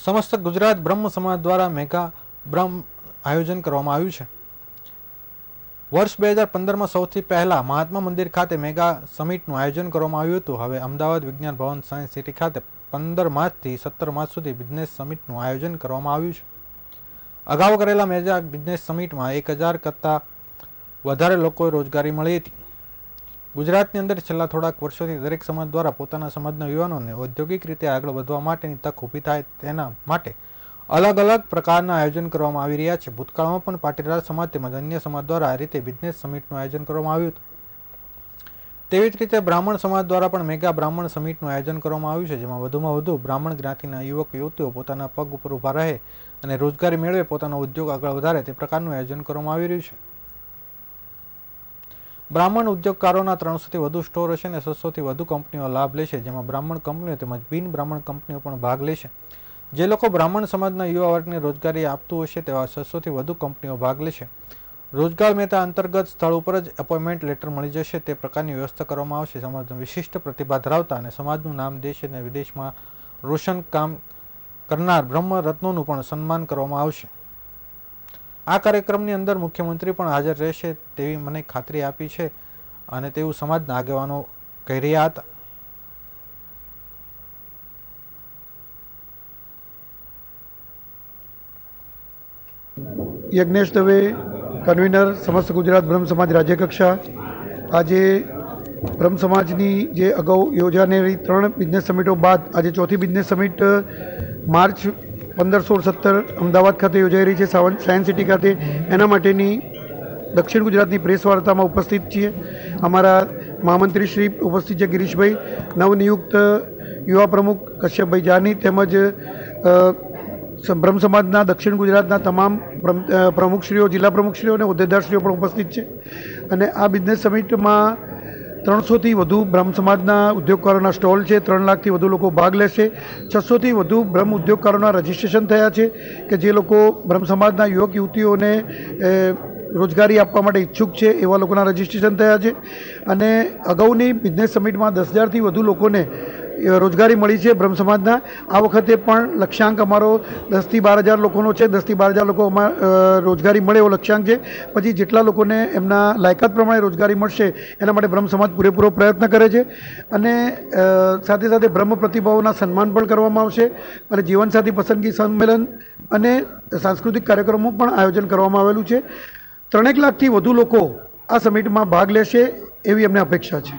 સમસ્ત ગુજરાત બ્રહ્મ સમાજ દ્વારા મેગા બ્રહ્મ આયોજન કરવામાં આવ્યું છે. વર્ષ બે હજાર પંદરમાં સૌથી પહેલાં મહાત્મા મંદિર ખાતે મેગા સમિટનું આયોજન કરવામાં આવ્યું હતું. હવે અમદાવાદ વિજ્ઞાન ભવન સાયન્સ સિટી ખાતે પંદર માર્ચથી સત્તર માર્ચ સુધી બિઝનેસ સમિટનું આયોજન કરવામાં આવ્યું છે. અગાઉ કરેલા મેગા બિઝનેસ સમિટમાં એક હજાર કરતાં વધારે લોકોએ રોજગારી મળી હતી. ગુજરાતની અંદર છેલ્લા થોડાક વર્ષોથી દરેક સમાજ દ્વારા પોતાના સમાજના યુવાનોને ઔદ્યોગિક રીતે આગળ વધવા માટેની તક ઊભી થાય તેના માટે અલગ અલગ પ્રકારના આયોજન કરવામાં આવી રહ્યા છે. ભૂતકાળમાં પણ પાટીદાર સમાજ તેમજ અન્ય સમાજ દ્વારા આ રીતે બિઝનેસ સમિટનું આયોજન કરવામાં આવ્યું હતું. તેવી જ રીતે બ્રાહ્મણ સમાજ દ્વારા પણ મેગા બ્રાહ્મણ સમિટનું આયોજન કરવામાં આવ્યું છે, જેમાં વધુમાં વધુ બ્રાહ્મણ જ્ઞાતિના યુવક, યુવતીઓ પોતાના પગ ઉપર ઊભા રહે અને રોજગારી મેળવે, પોતાનો ઉદ્યોગ આગળ વધારે તે પ્રકારનું આયોજન કરવામાં આવી રહ્યું છે. બ્રાહ્મણ ઉદ્યોગકારોના ત્રણસોથી વધુ સ્ટોર હશે અને છસોથી વધુ કંપનીઓ લાભ લેશે, જેમાં બ્રાહ્મણ કંપનીઓ તેમજ બિન બ્રાહ્મણ કંપનીઓ પણ ભાગ લેશે. જે લોકો બ્રાહ્મણ સમાજના યુવા વર્ગને રોજગારી આપતું હશે, તેવા છસોથી વધુ કંપનીઓ ભાગ લેશે. રોજગાર મહેતા અંતર્ગત સ્થળ ઉપર જ એપોઇન્ટમેન્ટ લેટર મળી જશે. તે પ્રકારની વ્યવસ્થા કરવામાં આવશે. સમાજનો વિશિષ્ટ પ્રતિભા ધરાવતા અને સમાજનું નામ દેશ અને વિદેશમાં રોશન કામ કરનાર બ્રહ્મ રત્નોનું પણ સન્માન કરવામાં આવશે. આ કાર્યક્રમની અંદર મુખ્યમંત્રી પણ હાજર રહેશે તેવી મને ખાતરી આપી છે અને તેવું સમાજના આગેવાનો કહી રહ્યા હતા. યજ્ઞેશ દવે, કન્વીનર, સમસ્ત ગુજરાત બ્રહ્મ સમાજ રાજ્યકક્ષા આજે બ્રહ્મ સમાજની જે અગાઉ યોજાનારી ત્રણ બિઝનેસ સમિટો બાદ આજે ચોથી બિઝનેસ સમિટ માર્ચ પંદર સોળ સત્તર અમદાવાદ ખાતે યોજાઈ રહી છે સાયન્સ સિટી ખાતે. એના માટેની દક્ષિણ ગુજરાતની પ્રેસ વાર્તામાં ઉપસ્થિત છીએ. અમારા મહામંત્રી શ્રી ઉપસ્થિત છે ગિરીશભાઈ. નવનિયુક્ત યુવા પ્રમુખ કશ્યપભાઈ જાની તેમજ બ્રહ્મ સમાજના દક્ષિણ ગુજરાતના તમામ પ્રમુખશ્રીઓ, જિલ્લા પ્રમુખશ્રીઓ અને હોદ્દેદારશ્રીઓ પણ ઉપસ્થિત છે. અને આ બિઝનેસ સમિટમાં ત્રણસોથી વધુ બ્રહ્મ સમાજના ઉદ્યોગકારોના સ્ટોલ છે. ત્રણ લાખથી વધુ લોકો ભાગ લેશે. છસોથી વધુ બ્રહ્મ ઉદ્યોગકારોના રજિસ્ટ્રેશન થયા છે કે જે લોકો બ્રહ્મ સમાજના યુવક, યુવતીઓને રોજગારી આપવા માટે ઈચ્છુક છે એવા લોકોના રજિસ્ટ્રેશન થયા છે. અને અગાઉની બિઝનેસ સમિટમાં દસ હજારથી વધુ લોકોને રોજગારી મળી છે બ્રહ્મ સમાજના. આ વખતે પણ લક્ષ્યાંક અમારો દસથી બાર હજાર લોકોનો છે. દસથી બાર હજાર લોકો અમાર રોજગારી મળે એવો લક્ષ્યાંક છે. પછી જેટલા લોકોને એમના લાયકાત પ્રમાણે રોજગારી મળશે, એના માટે બ્રહ્મ સમાજ પૂરેપૂરો પ્રયત્ન કરે છે. અને સાથે સાથે બ્રહ્મ પ્રતિભાઓના સન્માન પણ કરવામાં આવશે. અને જીવનસાથી પસંદગી સંમેલન અને સાંસ્કૃતિક કાર્યક્રમો પણ આયોજન કરવામાં આવેલું છે. ત્રણેક લાખથી વધુ લોકો આ સમિટમાં ભાગ લેશે એવી અમને અપેક્ષા છે.